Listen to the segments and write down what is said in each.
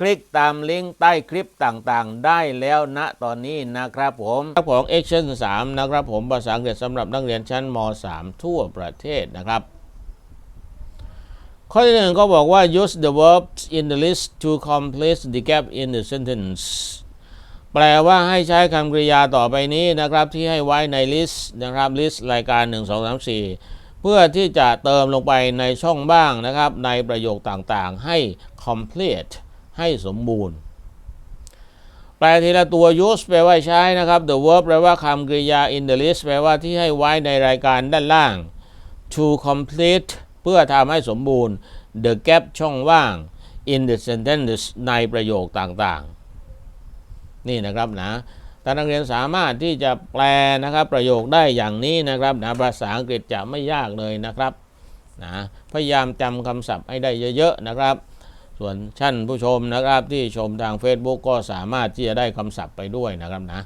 คลิกตามลิงก์ใต้คลิปต่างๆ ได้แล้วณตอนนี้นะครับผมของ Action 3 นะครับผมภาษาอังกฤษสำหรับนักเรียนชั้นม .3 ทั่วประเทศนะครับ ข้อที่หนึ่งก็บอกว่า use the verbs in the list to complete the gap in the sentence แปลว่าให้ใช้คำกริยาต่อไปนี้นะครับ ที่ให้ไว้ใน list นะครับ list รายการ 1 2 3 4 เพื่อที่จะเติมลงไปในช่องบ้างนะครับ ในประโยคต่างๆให้ complete ให้สมบูรณ์แปลทีละตัว use แปลว่าใช้นะครับ the verb แปลว่าคำกริยา in the list แปลว่าที่ให้ไว้ในรายการด้านล่าง to complete เพื่อทำให้สมบูรณ์ the gap ช่องว่าง in the sentence ในประโยคต่างๆ นี่นะครับนะถ้านักเรียนสามารถที่จะแปลนะครับประโยคได้อย่างนี้นะครับนะภาษาอังกฤษจะไม่ยากเลยนะครับนะพยายามจำคำศัพท์ให้ได้เยอะๆนะครับ ส่วนท่านผู้ชมนะครับที่ชมทาง Facebook ก็สามารถที่จะได้คำศัพท์ไปด้วยนะครับนะ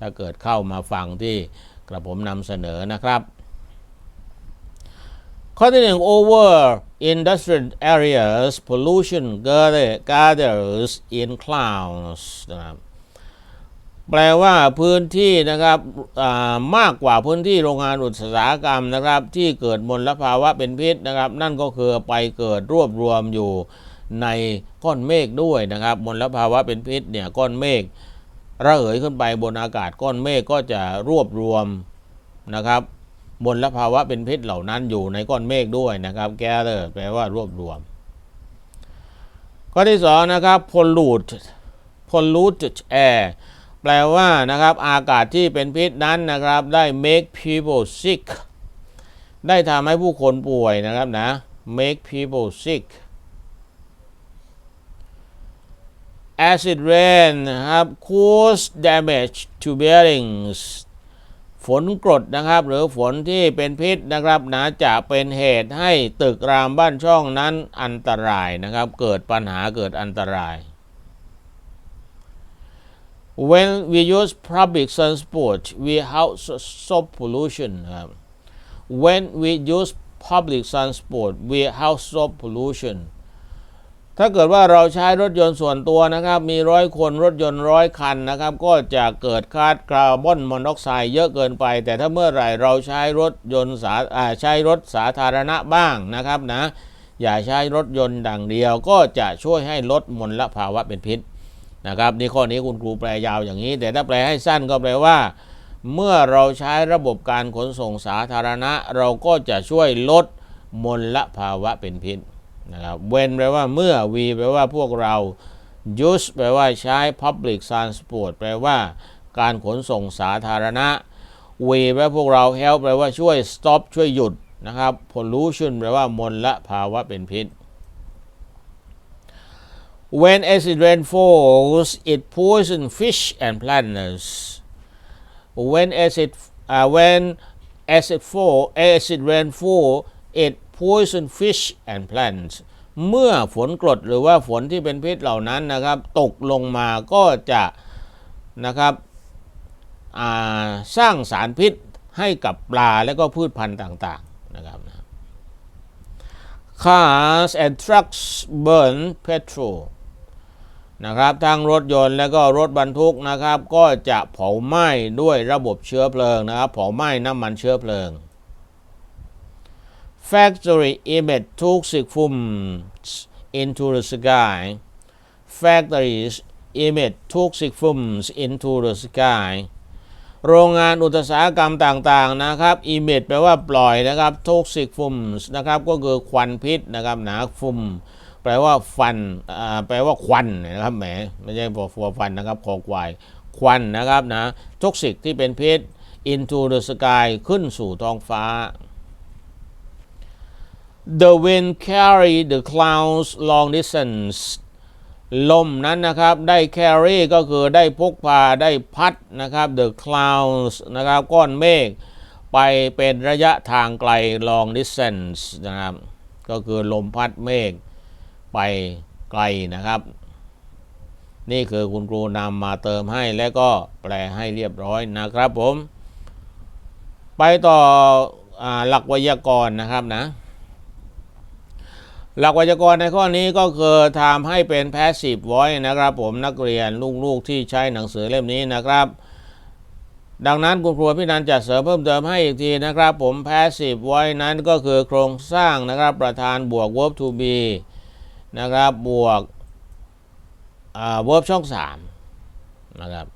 ถ้าเกิดเข้ามาฟังที่กระผมนำเสนอนะครับ ข้อที่หนึ่ง over industrial areas pollution gathers in clouds นะครับแปลว่าพื้นที่นะครับมากกว่าพื้นที่โรงงานอุตสาหกรรมนะครับ ที่เกิดมลภาวะเป็นพิษนะครับ นั่นก็คือไปเกิดรวบรวมอยู่ ในก้อนเมฆด้วยนะครับมลภาวะเป็นพิษเนี่ยก้อนเมฆระเหยขึ้นไปบนอากาศก้อนเมฆก็จะรวบรวมนะครับมลภาวะเป็นพิษเหล่านั้นอยู่ในก้อนเมฆด้วยนะครับ gather แปลว่ารวบรวม ข้อที่สองนะครับ pollute polluted air แปลว่านะครับอากาศที่เป็นพิษนั้นนะครับได้ make people sick ได้ทำให้ผู้คนป่วยนะครับนะ make people sick acid rain นะครับ cause damage to buildings ฝนกรดนะครับ หรือฝนที่เป็นพิษนะครับนะจะเป็นเหตุให้ตึกรามบ้านช่องนั้นอันตรายนะครับ เกิดปัญหาเกิดอันตราย when we use public transport we have stop pollution ครับ when we use public transport we have stop pollution ถ้าเกิดว่าเราใช้รถยนต์ส่วนตัวนะครับ มีร้อยคนรถยนต์ร้อยคันนะครับ ก็จะเกิดคาร์บคาร์บอนมอนอกไซด์เยอะเกินไป แต่ถ้าเมื่อไหร่เราใช้รถยนต์สาใช้รถสาธารณะบ้างนะครับนะ อย่าใช้รถยนต์ดังเดียว ก็จะช่วยให้ลดมลภาวะเป็นพิษนะครับนี่ข้อนี้คุณครูแปลยาวอย่างนี้ แต่ถ้าแปลให้สั้นก็แปลว่า เมื่อเราใช้ระบบการขนส่งสาธารณะ เราก็จะช่วยลดมลภาวะเป็นพิษ นะครับ when แปลว่าเมื่อ we แปลว่าพวกเรา use แปลว่าใช้ public transport แปลว่าการขนส่งสาธารณะ we แปลว่าพวกเรา help แปลว่าช่วย stop ช่วยหยุดนะครับ pollution แปลว่ามลละภาวะเป็นพิษ when acid rain falls it poison fish and plants when acid uh, when acid fall acid rain fall it poison fish and plants เมื่อฝนกรดหรือว่าฝนที่เป็นพิษเหล่านั้นนะครับ ตกลงมาก็จะนะครับสร้างสารพิษให้กับปลาและก็พืชพันธุ์ต่างๆนะครับ Cars and trucks burn petrol นะครับทั้งรถยนต์และก็รถบรรทุกนะครับ ก็จะเผาไหม้ด้วยระบบเชื้อเพลิงนะครับ เผาไหม้น้ำมันเชื้อเพลิง Factory emit toxic fumes into the sky Factories emit toxic fumes into the sky โรงงานอุตสาหกรรมต่างๆนะครับ emit แปลว่าปล่อยนะครับ toxic fumes นะครับก็คือควันพิษนะครับหนาฟุมแปลว่าฟันอ่าแปลว่าควันนะครับแหมไม่ใช่พอฟัวฟันนะครับคอควายควันนะครับนะท็อกซิกที่เป็นพิษ into the sky ขึ้นสู่ท้องฟ้า The wind carry the clouds long distance ลมนั้นนะครับได้ carry ก็คือได้พกพาได้พัดนะครับ the clouds นะครับก้อนเมฆไปเป็นระยะทางไกล long distance นะครับ ก็คือลมพัดเมฆไปไกลนะครับ นี่คือคุณครูนำมาเติมให้และก็แปลให้เรียบร้อยนะครับผม ไปต่ออหลักไวยากรณ์นะครับนะ หลักไวยากรณ์ในข้อนี้ก็คือทำให้เป็น passive voice นะครับ ผมนักเรียนลูกๆที่ใช้หนังสือเล่มนี้นะครับ ดังนั้นคุณครูพี่นันจะเสริมเพิ่มเติมให้อีกทีนะครับ ผม passive voice นั้นก็คือโครงสร้างนะครับประธานบวก verb to be นะครับบวก verb ช่อง 3 นะครับ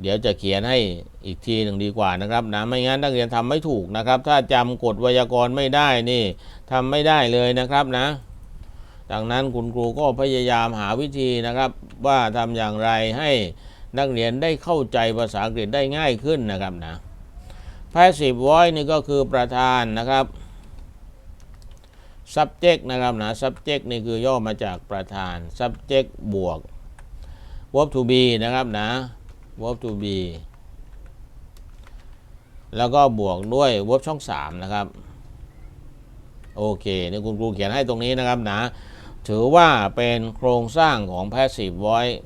เดี๋ยวจะเขียนให้อีกทีหนึ่งดีกว่านะครับนะไม่งั้นนักเรียนทำไม่ถูกนะครับ ถ้าจำกฎไวยากรณ์ไม่ได้นี่ทำไม่ได้เลยนะครับนะ ดังนั้นคุณครูก็พยายามหาวิธีนะครับ ว่าทำอย่างไรให้นักเรียนได้เข้าใจภาษาอังกฤษได้ง่ายขึ้นนะครับนะ passive voice นี่ก็คือประธานนะครับ subject นะครับนะ subject นี่คือย่อมาจากประธาน subject บวก verb to be นะครับนะ verb to be แล้วก็บวกด้วย verb ช่อง 3 นะครับ โอเคนี่คุณครูเขียนให้ตรงนี้นะครับนะ ถือว่าเป็นโครงสร้างของ passive voice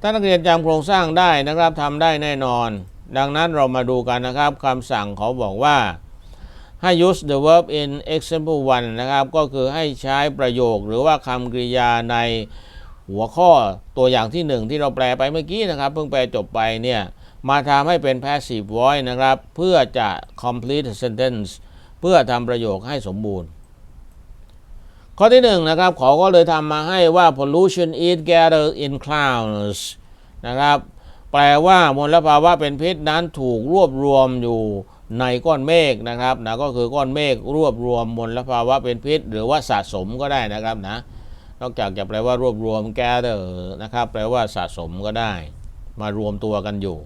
ถ้านักเรียนจำโครงสร้างได้นะครับทำได้แน่นอน ดังนั้นเรามาดูกันนะครับคำสั่งเขาบอกว่าให้ use the verb in example 1 นะครับ ก็คือให้ใช้ประโยคหรือว่าคำกริยาใน หัวข้อตัวอย่างที่หนึ่งที่เราแปลไปเมื่อกี้นะครับ เพิ่งแปลจบไปเนี่ยมาทำให้เป็น passive voice นะครับ เพื่อจะ complete sentence เพื่อทำประโยคให้สมบูรณ์ ข้อที่หนึ่งนะครับขาก็เลยทำมาให้ว่า pollution is gathered in clouds นะครับ แปลว่ามลภาวะเป็นพิษนั้นถูกรวบรวมอยู่ในก้อนเมฆนะครับนะก็คือก้อนเมฆรวบรวมมลภาวะเป็นพิษ หรือว่าสะสมก็ได้นะครับนะ นอกจากจะแปลว่ารวบรวม gather นะครับ แปลว่าสะสมก็ได้ มารวมตัวกันอยู่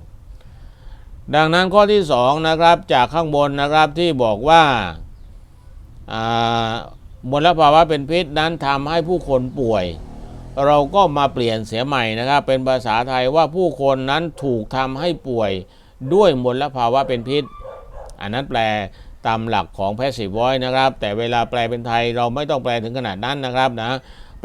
ดังนั้นข้อที่สองนะครับจากข้างบนนะครับที่บอกว่าามลภาวะเป็นพิษนั้นทำให้ผู้คนป่วย เราก็มาเปลี่ยนเสียใหม่นะครับ เป็นภาษาไทยว่าผู้คนนั้นถูกทำให้ป่วยด้วยมลภาวะเป็นพิษ อันนั้นแปลตามหลักของ passive voice นะครับ แต่เวลาแปลเป็นไทยเราไม่ต้องแปลถึงขนาดนั้นนะครับนะ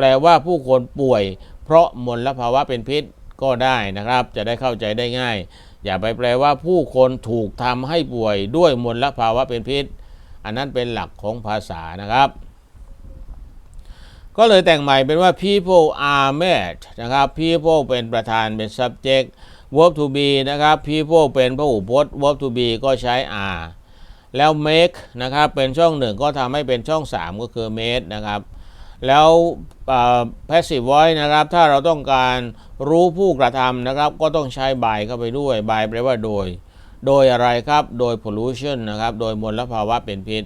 ลว่าผู้คนป่วย เพราะมลภาวะเป็นพิษก็ได้นะครับ จะได้เข้าใจได้ง่าย อย่าไปแปลว่าผู้คนถูกทำให้ป่วยด้วยมลภาวะเป็นพิษ อันนั้นเป็นหลักของภาษานะครับ ก็เลยแต่งใหม่เป็นว่า people are mad นะครับ people เป็นประธานเป็น subject verb to be นะครับ people เป็นพหูพจน์ verb to be ก็ใช้ are แล้ว make นะครับ เป็นช่องหนึ่งก็ทำให้เป็นช่อง 3 ก็คือ made นะครับ แล้ว passive voice นะครับ ถ้าเราต้องการรู้ผู้กระทำนะครับ ก็ต้องใช้ by เข้าไปด้วย by แปลว่าโดย โดยอะไรครับ โดย pollution นะครับ โดยมลภาวะเป็นพิษ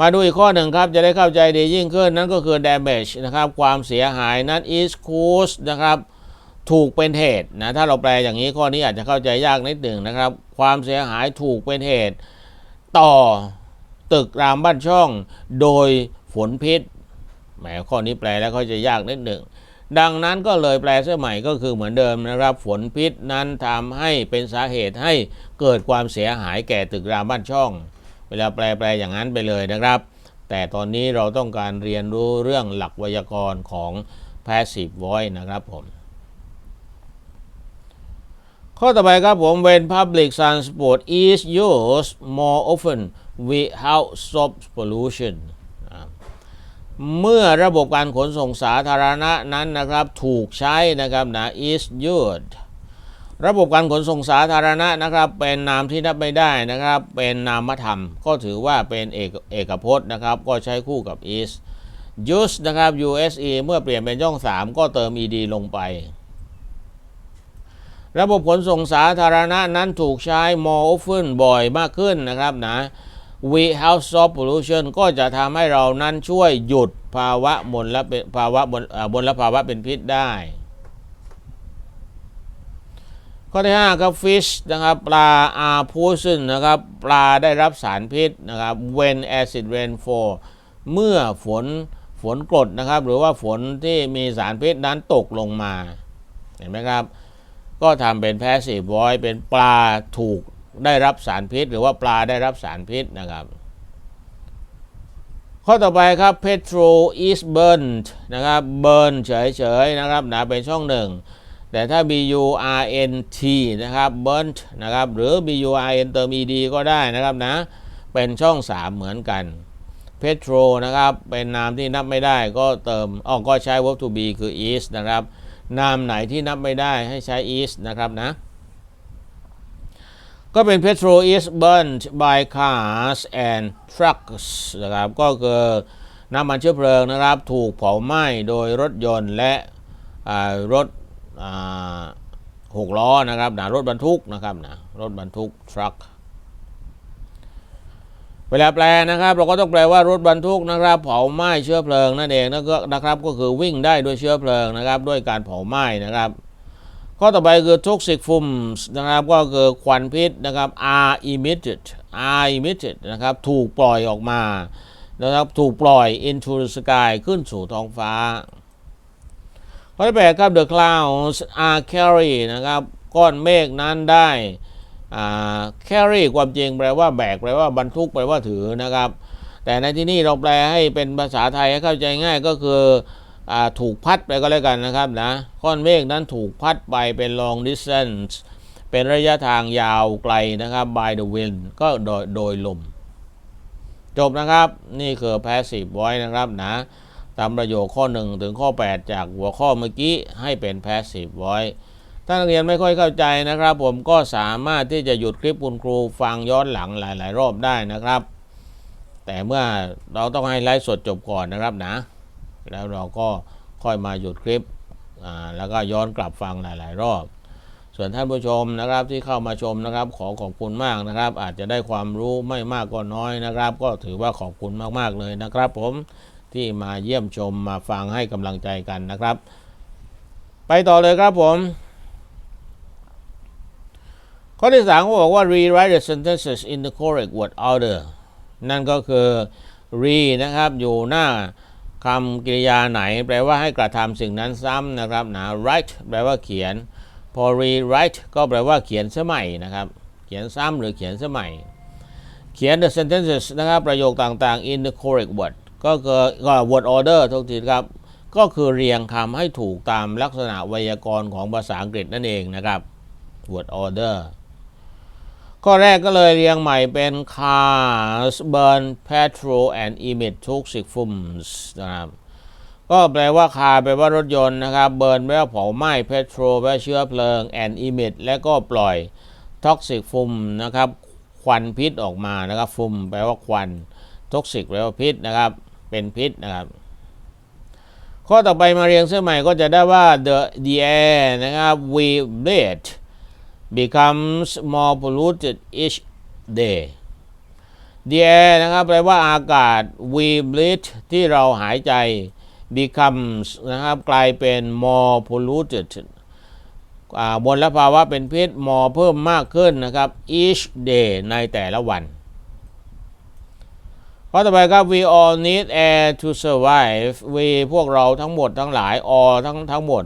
มาดูอีกข้อหนึ่งครับ จะได้เข้าใจดียิ่งขึ้น นั่นก็คือ damage นะครับ ความเสียหายนั้น is caused นะครับถูกเป็นเหตุนะถ้าเราแปลอย่างนี้ข้อนี้อาจจะเข้าใจยากนิดหนึ่งนะครับ ความเสียหายถูกเป็นเหตุ ต่อตึกรามบ้านช่อง โดย ฝนพิษแหมข้อนี้แปลแล้วเข้าใจยากนิดหนึ่ง ดังนั้นก็เลยแปลเสื้อใหม่ก็คือเหมือนเดิมนะครับ ฝนพิษนั้นทำให้เป็นสาเหตุให้เกิดความเสียหายแก่ตึกรามบ้านช่อง เวลาแปลแปลอย่างนั้นไปเลยนะครับ แต่ตอนนี้เราต้องการเรียนรู้เรื่องหลักไวยากรณ์ของ passive voice นะครับผมข้อต่อไปครับผม when public transport is used more often we help stop pollution เมื่อระบบการขนส่งสาธารณะนั้นนะครับถูกใช้นะครับนะ is used ระบบการขนส่งสาธารณะนะครับ เป็นนามที่นับไม่ได้นะครับ เป็นนามธรรม ก็ถือว่าเป็นเอกเอกพจน์นะครับ ก็ใช้คู่กับ is use นะครับ use เมื่อเปลี่ยนเป็นช่อง 3 ก็เติม ed ลงไป ระบบขนส่งสาธารณะนั้นถูกใช้ more often บ่อยมากขึ้นนะครับนะ we help stop pollution ก็จะทำให้เรานั้นช่วยหยุดภาวะมลเป็นภาวะมลเอ่อมลภาวะเป็นพิษได้ ข้อที่5ครับ fish นะครับปลา are poison นะครับปลาได้รับสารพิษนะครับ when acid rainfall เมื่อฝนฝนกรดนะครับ หรือว่าฝนที่มีสารพิษนั้นตกลงมา เห็นไหมครับ ก็ทำเป็น passive voice เป็นปลาถูก ได้รับสารพิษ หรือว่าปลาได้รับสารพิษนะครับ ข้อต่อไปครับ petrol is burnt นะครับ burn เฉยๆนะครับนะเป็นช่องหนึ่งแต่ถ้า b u r n t นะครับ burnt นะครับหรือ b u r n เติม e d ก็ได้นะครับนะเป็นช่อง 3 เหมือนกัน petrol นะครับเป็นนามที่นับไม่ได้ก็เติมอ๋อก็ใช้ verb to be คือ is นะครับนามไหนที่นับไม่ได้ให้ใช้ is นะครับนะ ก็เป็น petrol is burnt by cars and trucks นะครับ ก็คือน้ำมันเชื้อเพลิงนะครับ ถูกเผาไหม้โดยรถยนต์และรถหกล้อนะครับนะรถบรรทุกนะครับนะรถบรรทุก truck เวลาแปลนะครับ เราก็ต้องแปลว่ารถบรรทุกนะครับ เผาไหม้เชื้อเพลิงนั่นเองนะก็นะครับก็คือวิ่งได้ด้วยเชื้อเพลิงนะครับ ด้วยการเผาไหม้นะครับ ข้อต่อไปคือ toxic fumes นะครับก็คือควันพิษนะครับ are emitted are emitted นะครับถูกปล่อยออกมานะครับถูกปล่อย into the sky ขึ้นสู่ท้องฟ้า ข้อที่แปดครับ the clouds are carry นะครับก้อนเมฆนั้นได้ carry ความจริงแปลว่าแบกแปลว่าบรรทุกแปลว่าถือนะครับ แต่ในที่นี้เราแปลให้เป็นภาษาไทยให้เข้าใจง่ายก็คือ ถูกพัดไปก็แล้วกันนะครับนะก้อนเมฆนั้นถูกพัดไปเป็น long distance เป็นระยะทางยาวไกลนะครับ by the wind ก็โดยโดยลม จบนะครับนี่คือ passive voice นะครับนะตามประโยคข้อ 1 ถึงข้อ 8 จากหัวข้อเมื่อกี้ให้เป็น passive voice ถ้านักเรียนไม่ค่อยเข้าใจนะครับ ผมก็สามารถที่จะหยุดคลิปคุณครูฟังย้อนหลังหลาย ๆ รอบได้นะครับ แต่เมื่อเราต้องให้ไลฟ์สดจบก่อนนะครับนะ แล้วเราก็ค่อยมาหยุดคลิปแล้วก็ย้อนกลับฟังหลาย ๆ รอบ ส่วนท่านผู้ชมนะครับที่เข้ามาชมนะครับ ขอขอบคุณมากนะครับ อาจจะได้ความรู้ไม่มากก็น้อยนะครับ ก็ถือว่าขอบคุณมาก ๆ เลยนะครับ ผมที่มาเยี่ยมชมมาฟังให้กำลังใจกันนะครับ ไปต่อเลยครับผมข้อที่สามเขาบอกว่า rewrite the sentences in the correct word order นั่นก็คือ re นะครับอยู่หน้า คำกริยาไหน แปลว่าให้กระทำสิ่งนั้นซ้ำนะครับนะ write แปลว่าเขียน พอ rewrite ก็แปลว่าเขียนเสใหมนะครับ เขียนซ้ำหรือเขียนเสใหมเขียน the sentences นะครับ ประโยคต่างๆ in the correct word ก็คือก็ word order ทุกทีครับ ก็คือเรียงคำให้ถูกตามลักษณะไวยากรณ์ของภาษาอังกฤษนั่นเองนะครับ word order ข้อแรกก็เลยเรียงใหม่เป็น cars burn petrol and emit toxic fumes นะครับ ก็แปลว่าคาแปลว่ารถยนต์นะครับเบิร์นแปลว่าเผาไหม้ petrol แปลว่าเชื้อเพลิง and emit และก็ปล่อย toxic fume นะครับ ควันพิษออกมานะครับ fume แปลว่าควัน toxic แปลว่าพิษนะครับ เป็นพิษนะครับ ข้อต่อไปมาเรียงเส้นใหม่ก็จะได้ว่า the the air นะครับ we breathe becomes more polluted each day the air นะครับแปลว่าอากาศ we breathe ที่เราหายใจ becomes นะครับกลายเป็น more polluted อ่ามลภาวะเป็นพิษ more เพิ่มมากขึ้นนะครับ each day ในแต่ละวันข้อต่อไปครับ we all need air to survive we พวกเราทั้งหมดทั้งหลาย all ทั้งทั้งหมด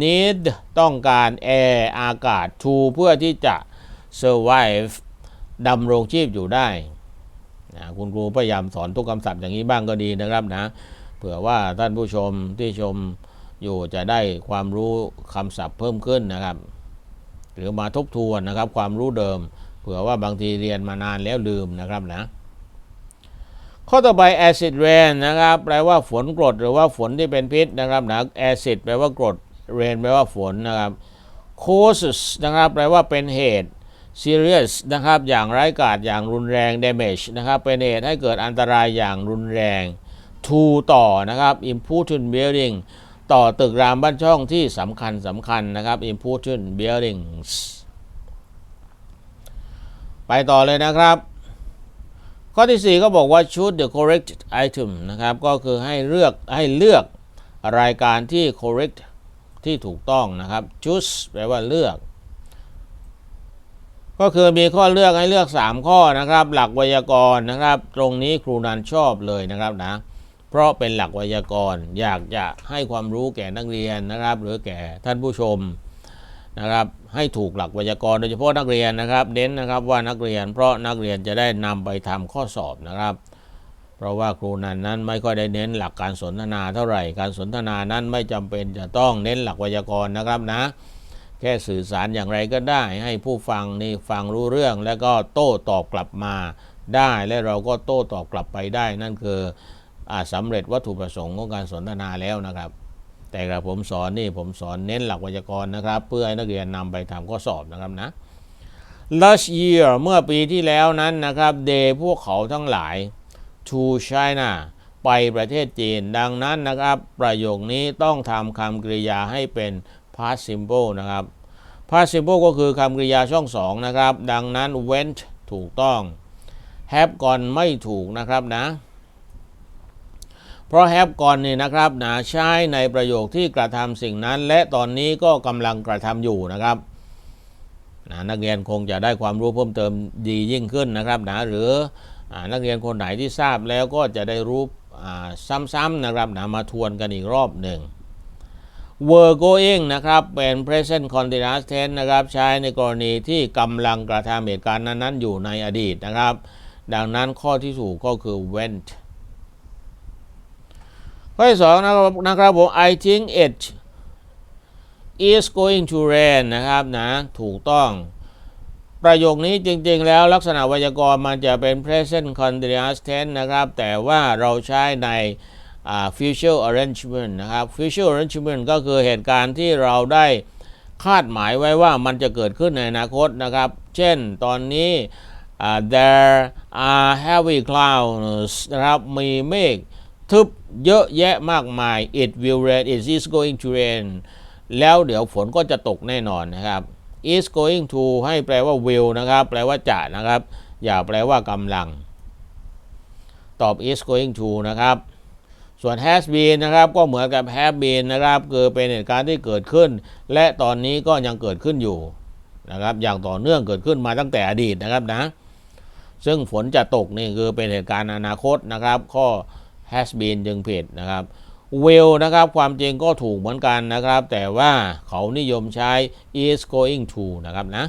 need ต้องการ air อากาศ to เพื่อที่จะ survive ดำรงชีพอยู่ได้นะคุณครูพยายามสอนทุกคำศัพท์อย่างนี้บ้างก็ดีนะครับนะ เผื่อว่าท่านผู้ชมที่ชมอยู่จะได้ความรู้คำศัพท์เพิ่มขึ้นนะครับ หรือมาทบทวนนะครับความรู้เดิม เผื่อว่าบางทีเรียนมานานแล้วลืมนะครับนะข้อต่อไป acid rain นะครับแปลว่าฝนกรดหรือว่าฝนที่เป็นพิษนะครับนะ acid แปลว่ากรด rain แปลว่าฝนนะครับ causes นะครับแปลว่าเป็นเหตุ serious นะครับอย่างร้ายกาจอย่างรุนแรง damage นะครับเป็นเหตุให้เกิดอันตรายอย่างรุนแรง to ต่อนะครับ important building ต่อตึกรามบ้านช่องที่สำคัญสำคัญนะครับ important buildings ไปต่อเลยนะครับ ข้อที่ 4 ก็บอกว่า choose the correct item นะครับ ก็คือให้เลือกให้เลือกรายการที่ correct ที่ถูกต้องนะครับ choose แปลว่าเลือก ก็คือมีข้อเลือกให้เลือก 3 ข้อนะครับ หลักไวยากรณ์นะครับ ตรงนี้ครูนันชอบเลยนะครับนะเพราะเป็นหลักไวยากรณ์อยากจะให้ความรู้แก่นักเรียนนะครับ หรือแก่ท่านผู้ชมนะครับให้ถูกหลักไวยากรณ์โดยเฉพาะนักเรียนนะครับเน้นนะครับว่านักเรียนเพราะนักเรียนจะได้นำไปทำข้อสอบนะครับ เพราะว่าครูนันนั้นไม่ค่อยได้เน้นหลักการสนทนาเท่าไหร่ การสนทนานั้นไม่จำเป็นจะต้องเน้นหลักไวยากรณ์นะครับนะ แค่สื่อสารอย่างไรก็ได้ ให้ผู้ฟังนี่ฟังรู้เรื่อง แล้วก็โต้ตอบกลับมาได้ และเราก็โต้ตอบกลับไปได้ นั่นคืออาสำเร็จวัตถุประสงค์ของการสนทนาแล้วนะครับ แต่กระผมสอนนี่ผมสอนเน้นหลักไวยากรณ์นะครับ เพื่อให้นักเรียนนำไปทำข้อสอบนะครับนะ last year เมื่อปีที่แล้วนั้นนะครับ they พวกเขาทั้งหลาย to China ไปประเทศจีน ดังนั้นนะครับ ประโยคนี้ต้องทำคำกริยาให้เป็น past simple นะครับ past simple ก็คือคำกริยาช่องสองนะครับ ดังนั้น went ถูกต้อง have gone ไม่ถูกนะครับนะ เพราะ have gone นี่นะครับนะใช้ในประโยคที่กระทำสิ่งนั้น และตอนนี้ก็กำลังกระทำอยู่นะครับนะนักเรียนคงจะได้ความรู้เพิ่มเติมดียิ่งขึ้นนะครับนะหรือ นักเรียนคนไหนที่ทราบแล้วก็จะได้รู้ซ้ำๆนะครับนะมาทวนกันอีกรอบหนึ่ง were going นะครับเป็น present continuous tense นะครับใช้ในกรณีที่กำลังกระทำเหตุการณ์นั้นๆ อยู่ในอดีตนะครับ ดังนั้นข้อที่ถูกก็คือ went ข้อที่สองนะครับนะครับผม I think it is going to rain นะครับนะถูกต้อง ประโยคนี้จริงๆ แล้วลักษณะไวยากรณ์มันจะเป็น present continuous tense นะครับ แต่ว่าเราใช้ใน future arrangement นะครับ future arrangement ก็คือเหตุการณ์ที่เราได้คาดหมายไว้ว่ามันจะเกิดขึ้นในอนาคตนะครับ เช่นตอนนี้ there are heavy clouds นะครับมีเมฆทึบเยอะแยะมากมาย it will rain it is going to rain แล้วเดี๋ยวฝนก็จะตกแน่นอนนะครับ is going to ให้แปลว่า will นะครับ แปลว่าจะนะครับ อย่าแปลว่ากำลัง ตอบ is going to นะครับ ส่วน has been นะครับก็เหมือนกับ have been นะครับคือเป็นเหตุการณ์ที่เกิดขึ้น และตอนนี้ก็ยังเกิดขึ้นอยู่นะครับ อย่างต่อเนื่องเกิดขึ้นมาตั้งแต่อดีตนะครับนะ ซึ่งฝนจะตกนี่คือเป็นเหตุการณ์อนาคตนะครับ ข้อ has been จึงผิดนะครับ will นะครับความจริงก็ถูกเหมือนกันนะครับ แต่ว่าเขานิยมใช้ is going to นะครับนะ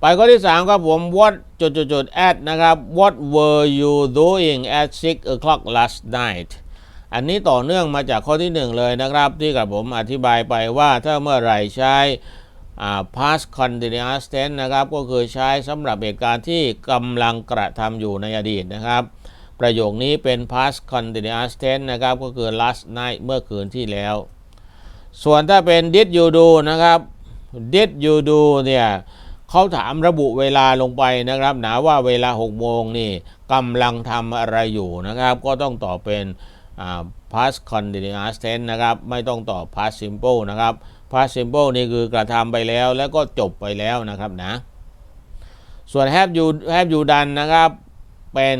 ไปข้อที่ 3 ครับผม what จุดจุดจุด at นะครับ what were you doing at 6 o'clock last night อันนี้ต่อเนื่องมาจากข้อที่ 1 เลยนะครับ ที่กับผมอธิบายไปว่าถ้าเมื่อไหร่ใช้ past continuous tense นะครับ ก็คือใช้สำหรับเหตุการณ์ที่กำลังกระทำอยู่ในอดีตนะครับ ประโยคนี้เป็น past continuous tense นะครับ ก็คือ last night เมื่อคืนที่แล้ว ส่วนถ้าเป็น did you do นะครับ did you do เนี่ยเขาถามระบุเวลาลงไปนะครับหนาว่าเวลา 6 โมงนี่กำลังทำอะไรอยู่นะครับ ก็ต้องตอบเป็น past continuous tense นะครับ ไม่ต้องตอบ past simple นะครับ past simple นี่คือกระทำไปแล้วแล้วก็จบไปแล้วนะครับนะ ส่วน have you have you done นะครับ เป็น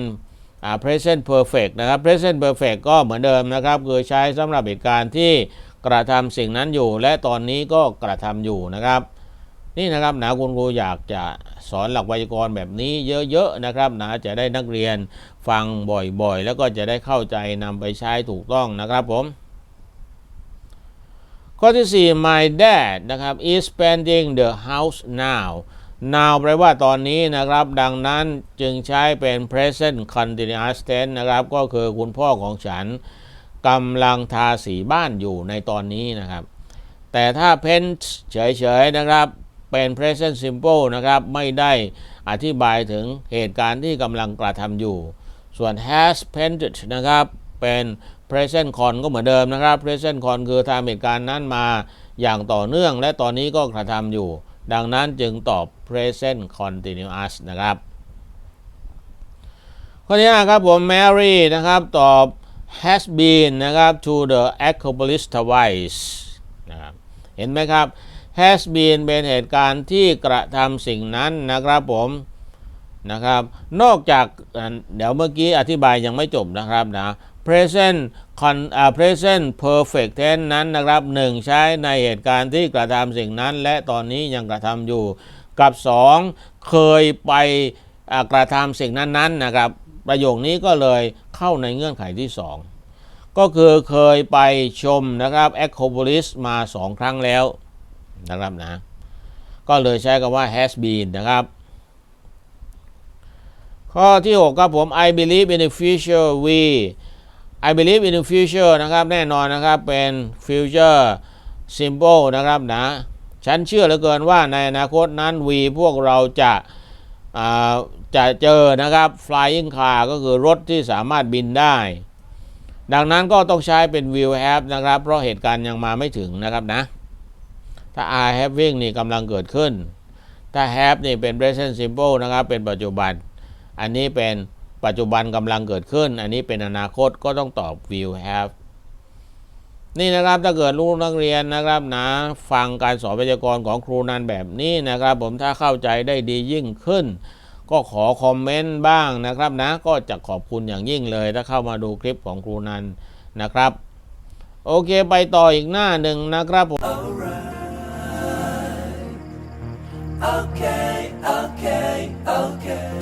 present perfect นะครับ present perfect ก็เหมือนเดิมนะครับ คือใช้สำหรับเหตุการณ์ที่กระทำสิ่งนั้นอยู่ และตอนนี้ก็กระทำอยู่นะครับ นี่นะครับนะคุณครูอยากจะสอนหลักไวยากรณ์แบบนี้เยอะๆนะครับนะจะได้นักเรียนฟังบ่อยๆ แล้วก็จะได้เข้าใจนำไปใช้ถูกต้องนะครับผมข้อที่ 4 my dad นะครับ is spending the house now now แปลว่าตอนนี้นะครับ ดังนั้นจึงใช้เป็น present continuous tense นะครับ ก็คือคุณพ่อของฉันกำลังทาสีบ้านอยู่ในตอนนี้นะครับ แต่ถ้า paint เฉยๆนะครับ เป็น present simple นะครับ ไม่ได้อธิบายถึงเหตุการณ์ที่กำลังกระทำอยู่ ส่วน has painted นะครับเป็น present con ก็เหมือนเดิมนะครับ present con คือทำเหตุการณ์นั้นมาอย่างต่อเนื่อง และตอนนี้ก็กระทำอยู่ ดังนั้นจึงตอบ present continuous นะครับข้อที่ห้าครับผม Mary นะครับตอบ has been นะครับ to the accomplice twice นะครับเห็นไหมครับ has been เป็นเหตุการณ์ที่กระทำสิ่งนั้นนะครับผมนะครับ นอกจากเดี๋ยวเมื่อกี้อธิบายยังไม่จบนะครับนะ present con อ่า present perfect tense นั้นนะครับหนึ่งใช้ในเหตุการณ์ที่กระทำสิ่งนั้น และตอนนี้ยังกระทำอยู่ กับ 2 เคยไปกระทำสิ่งนั้นๆนะครับ ประโยคนี้ก็เลยเข้าในเงื่อนไขที่ 2 ก็คือเคยไปชมนะครับ Acropolis มา 2 ครั้งแล้วนะครับนะ ก็เลยใช้คำว่า has been นะครับข้อที่ 6 ครับผม I believe in the future we I believe in the future นะครับแน่นอนนะครับเป็น future simple นะครับนะฉันเชื่อเหลือเกินว่าในอนาคตนั้น we พวกเราจะาจะเจอนะครับ flying car ก็คือรถที่สามารถบินได้ ดังนั้นก็ต้องใช้เป็น will have นะครับ เพราะเหตุการณ์ยังมาไม่ถึงนะครับนะ ถ้า are having นี่กำลังเกิดขึ้น ถ้า have นี่เป็น present simple นะครับ เป็นปัจจุบัน อันนี้เป็น ปัจจุบันกำลังเกิดขึ้น อันนี้เป็นอนาคตก็ต้องตอบ will have นี่นะครับถ้าเกิดลูกนักเรียนนะครับนะฟังการสอนวิทยากรของครูนันแบบนี้นะครับ ผมถ้าเข้าใจได้ดียิ่งขึ้น ก็ขอคอมเมนต์บ้างนะครับนะก็จะขอบคุณอย่างยิ่งเลย ถ้าเข้ามาดูคลิปของครูนันนะครับ โอเคไปต่ออีกหน้าหนึ่งนะครับผม Okay, okay, okay.